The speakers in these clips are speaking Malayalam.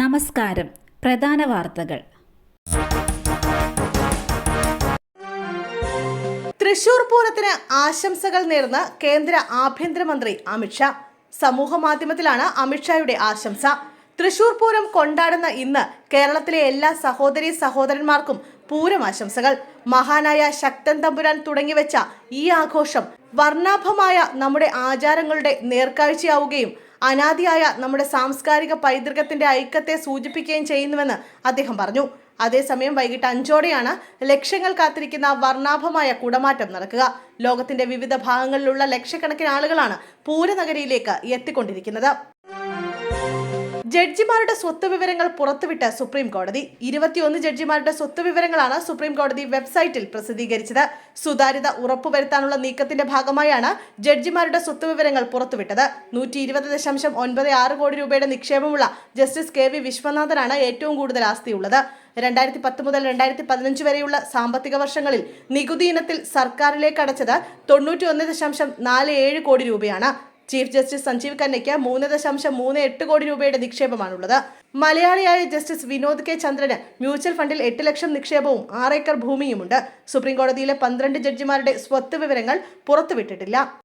നമസ്കാരം. പ്രധാന വാർത്തകൾ. തൃശൂർ പൂരത്തിന് ആശംസകൾ നേർന്ന് കേന്ദ്ര ആഭ്യന്തരമന്ത്രി അമിത്ഷാ സമൂഹ മാധ്യമത്തിലാണ് അമിത്ഷായുടെ ആശംസ. തൃശൂർ പൂരം കൊണ്ടാടുന്ന ഇന്ന് കേരളത്തിലെ എല്ലാ സഹോദരി സഹോദരന്മാർക്കും പൂരം ആശംസകൾ. മഹാനായ ശക്തൻ തമ്പുരാൻ തുടങ്ങിവെച്ച ഈ ആഘോഷം വർണാഭമായ നമ്മുടെ ആചാരങ്ങളുടെ നേർക്കാഴ്ചയാവുകയും അനാദിയായ നമ്മുടെ സാംസ്കാരിക പൈതൃകത്തിന്റെ ഐക്യത്തെ സൂചിപ്പിക്കുകയും ചെയ്യുന്നുവെന്ന് അദ്ദേഹം പറഞ്ഞു. അതേസമയം വൈകിട്ട് അഞ്ചോടെയാണ് ലക്ഷ്യങ്ങൾ കാത്തിരിക്കുന്ന വർണാഭമായ കുടമാറ്റം നടക്കുക. ലോകത്തിന്റെ വിവിധ ഭാഗങ്ങളിലുള്ള ലക്ഷക്കണക്കിന് ആളുകളാണ് പൂരനഗരിയിലേക്ക് എത്തിക്കൊണ്ടിരിക്കുന്നത്. ജഡ്ജിമാരുടെ സ്വത്ത് വിവരങ്ങൾ പുറത്തുവിട്ട സുപ്രീം കോടതി. ഇരുപത്തിയൊന്ന് ജഡ്ജിമാരുടെ സ്വത്ത് വിവരങ്ങളാണ് സുപ്രീം കോടതി വെബ്സൈറ്റിൽ പ്രസിദ്ധീകരിച്ചത്. സുതാര്യത ഉറപ്പുവരുത്താനുള്ള നീക്കത്തിന്റെ ഭാഗമായാണ് ജഡ്ജിമാരുടെ സ്വത്ത് വിവരങ്ങൾ പുറത്തുവിട്ടത്. നൂറ്റി ഇരുപത് ദശാംശം ഒൻപത് ആറ് കോടി രൂപയുടെ നിക്ഷേപമുള്ള ജസ്റ്റിസ് കെ വി വിശ്വനാഥനാണ് ഏറ്റവും കൂടുതൽ ആസ്തിയുള്ളത്. രണ്ടായിരത്തി പത്ത് മുതൽ രണ്ടായിരത്തി പതിനഞ്ച് വരെയുള്ള സാമ്പത്തിക വർഷങ്ങളിൽ നികുതി ഇനത്തിൽ സർക്കാരിലേക്ക് അടച്ചത് തൊണ്ണൂറ്റി ഒന്ന് ദശാംശം നാല് ഏഴ് കോടി രൂപയാണ്. ചീഫ് ജസ്റ്റിസ് സഞ്ജീവ് ഖന്നയ്ക്ക് മൂന്ന് ദശാംശം മൂന്ന് എട്ട് കോടി രൂപയുടെ നിക്ഷേപമാണുള്ളത്. മലയാളിയായ ജസ്റ്റിസ് വിനോദ് കെ ചന്ദ്രന് മ്യൂച്വൽ ഫണ്ടിൽ എട്ട് ലക്ഷം നിക്ഷേപവും ആറേക്കർ ഭൂമിയുമുണ്ട്. സുപ്രീം കോടതിയിലെ പന്ത്രണ്ട് ജഡ്ജിമാരുടെ സ്വത്ത് വിവരങ്ങൾ പുറത്തുവിട്ടിട്ടില്ല.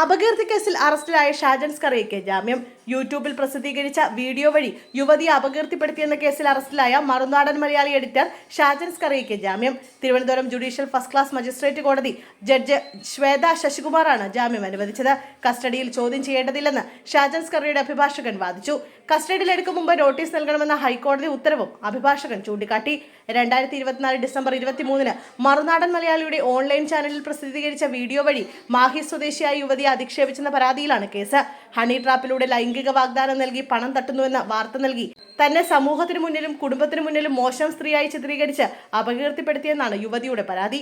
അപകീർത്തി കേസിൽ അറസ്റ്റിലായ ഷാജൻ സ്കറിയയ്ക്ക് ജാമ്യം. യൂട്യൂബിൽ പ്രസിദ്ധീകരിച്ച വീഡിയോ വഴി യുവതിയെ അപകീർത്തിപ്പെടുത്തിയെന്ന കേസിൽ അറസ്റ്റിലായ മറുനാടൻ മലയാളി എഡിറ്റർ ഷാജൻ സ്കറിയയ്ക്ക് ജാമ്യം. Thiruvananthapuram judicial first class magistrate കോടതി ജഡ്ജ് ശ്വേത ശശികുമാറാണ് ജാമ്യം അനുവദിച്ചത്. കസ്റ്റഡിയിൽ ചോദ്യം ചെയ്യേണ്ടതില്ലെന്ന് ഷാജൻ സ്കറിയുടെ അഭിഭാഷകൻ വാദിച്ചു. കസ്റ്റഡിയിലെടുക്കും മുമ്പ് നോട്ടീസ് നൽകണമെന്ന ഹൈക്കോടതി ഉത്തരവും അഭിഭാഷകൻ ചൂണ്ടിക്കാട്ടി. രണ്ടായിരത്തി ഇരുപത്തിനാല് ഡിസംബർ ഇരുപത്തിമൂന്നിന് മറുനാടൻ മലയാളിയുടെ ഓൺലൈൻ ചാനലിൽ പ്രസിദ്ധീകരിച്ച വീഡിയോ വഴി മാഹി സ്വദേശിയായ യുവതിയെ അധിക്ഷേപിച്ചെന്ന പരാതിയിലാണ് കേസ്. ഹണി ട്രാപ്പിലൂടെ ലൈംഗിക വാഗ്ദാനം നൽകി പണം തട്ടുന്നുവെന്ന വാർത്ത നൽകി. തന്നെ സമൂഹത്തിനു മുന്നിലും കുടുംബത്തിനു മുന്നിലും മോശം സ്ത്രീയായി ചിത്രീകരിച്ച് അപകീർത്തിപ്പെടുത്തിയെന്നാണ് യുവതിയുടെ പരാതി.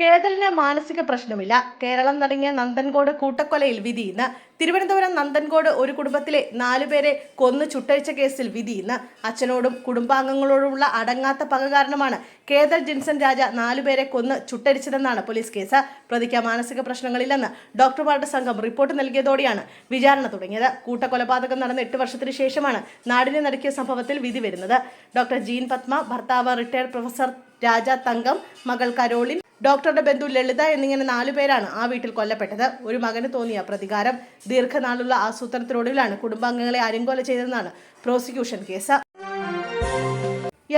കേരളിന് മാനസിക പ്രശ്നമില്ല. കേരളം നടങ്ങിയ നന്ദൻകോട് കൂട്ടക്കൊലയിൽ വിധി ഇന്ന് തിരുവനന്തപുരം നന്ദൻകോട് ഒരു കുടുംബത്തിലെ നാലുപേരെ കൊന്നു ചുട്ടഴിച്ച കേസിൽ വിധി ഇന്ന് അച്ഛനോടും കുടുംബാംഗങ്ങളോടുമുള്ള അടങ്ങാത്ത പക കാരണമാണ് കേതൽ ജിൻസൺ രാജ നാലുപേരെ കൊന്ന് ചുട്ടരിച്ചതെന്നാണ് പോലീസ് കേസ്. പ്രതിക്ക് മാനസിക പ്രശ്നങ്ങളില്ലെന്ന് ഡോക്ടർമാരുടെ സംഘം റിപ്പോർട്ട് നൽകിയതോടെയാണ് വിചാരണ തുടങ്ങിയത്. കൂട്ടക്കൊലപാതകം നടന്ന എട്ട് വർഷത്തിന് ശേഷമാണ് നാടിനെ നടുക്കിയ സംഭവത്തിൽ വിധി വരുന്നത്. ഡോക്ടർ ജീൻ പത്മ ഭർത്താവ് റിട്ടയർഡ് പ്രൊഫസർ രാജ തങ്കം മകൾ കരോളിൻ ഡോക്ടറുടെ ബന്ധു ലളിത എന്നിങ്ങനെ നാലു പേരാണ് ആ വീട്ടിൽ കൊല്ലപ്പെട്ടത്. ഒരു മകന് തോന്നിയ പ്രതികാരം ദീർഘനാളുള്ള ആസൂത്രണത്തിനൊടുവിലാണ് കുടുംബാംഗങ്ങളെ അരിങ്കൊല ചെയ്തതെന്നാണ് prosecution case.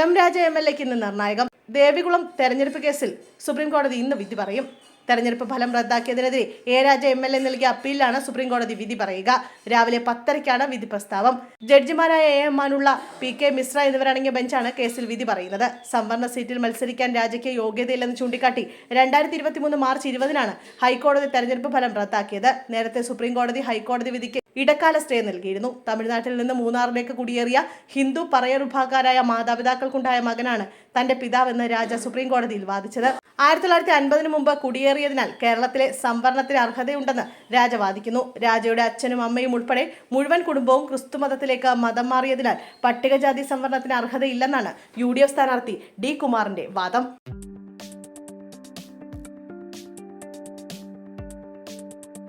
M Raja M L എക്ക് ഇന്ന് നിർണായകം. ദേവികുളം തെരഞ്ഞെടുപ്പ് കേസിൽ സുപ്രീം കോടതി ഇന്ന് വിധി പറയും. തെരഞ്ഞെടുപ്പ് ഫലം റദ്ദാക്കിയതിനെതിരെ A Raja M L A നൽകിയ അപ്പീലിലാണ് സുപ്രീം കോടതി വിധി പറയുക. രാവിലെ പത്തരയ്ക്കാണ് വിധി പ്രസ്താവം. ജഡ്ജിമാരായ എ എം മാനുള്ള പി കെ മിശ്ര എന്നിവരടങ്ങിയ ബെഞ്ചാണ് കേസിൽ വിധി പറയുന്നത്. സംവരണ സീറ്റിൽ മത്സരിക്കാൻ രാജയ്ക്ക് യോഗ്യതയില്ലെന്ന് ചൂണ്ടിക്കാട്ടി രണ്ടായിരത്തി ഇരുപത്തിമൂന്ന് മാർച്ച് ഇരുപതിനാണ് ഹൈക്കോടതി തെരഞ്ഞെടുപ്പ് ഫലം റദ്ദാക്കിയത്. നേരത്തെ സുപ്രീം കോടതി ഹൈക്കോടതി വിധിക്ക് ഇടക്കാല സ്റ്റേ നൽകിയിരുന്നു. തമിഴ്നാട്ടിൽ നിന്ന് മൂന്നാറിലേക്ക് കുടിയേറിയ ഹിന്ദു പറയറുഭാക്കാരായ മാതാപിതാക്കൾക്കുണ്ടായ മകനാണ് തന്റെ പിതാവെന്ന് രാജ സുപ്രീം കോടതിയിൽ വാദിച്ചത്. ആയിരത്തി തൊള്ളായിരത്തി അൻപതിന് മുമ്പ് കുടിയേറിയതിനാൽ കേരളത്തിലെ സംവരണത്തിന് അർഹതയുണ്ടെന്ന് രാജ വാദിക്കുന്നു. രാജയുടെ അച്ഛനും അമ്മയും ഉൾപ്പെടെ മുഴുവൻ കുടുംബവും ക്രിസ്തുമതത്തിലേക്ക് മതം മാറിയതിനാൽ പട്ടികജാതി സംവരണത്തിന് അർഹതയില്ലെന്നാണ് യു ഡി എഫ് സ്ഥാനാർത്ഥി ഡി കുമാറിന്റെ വാദം.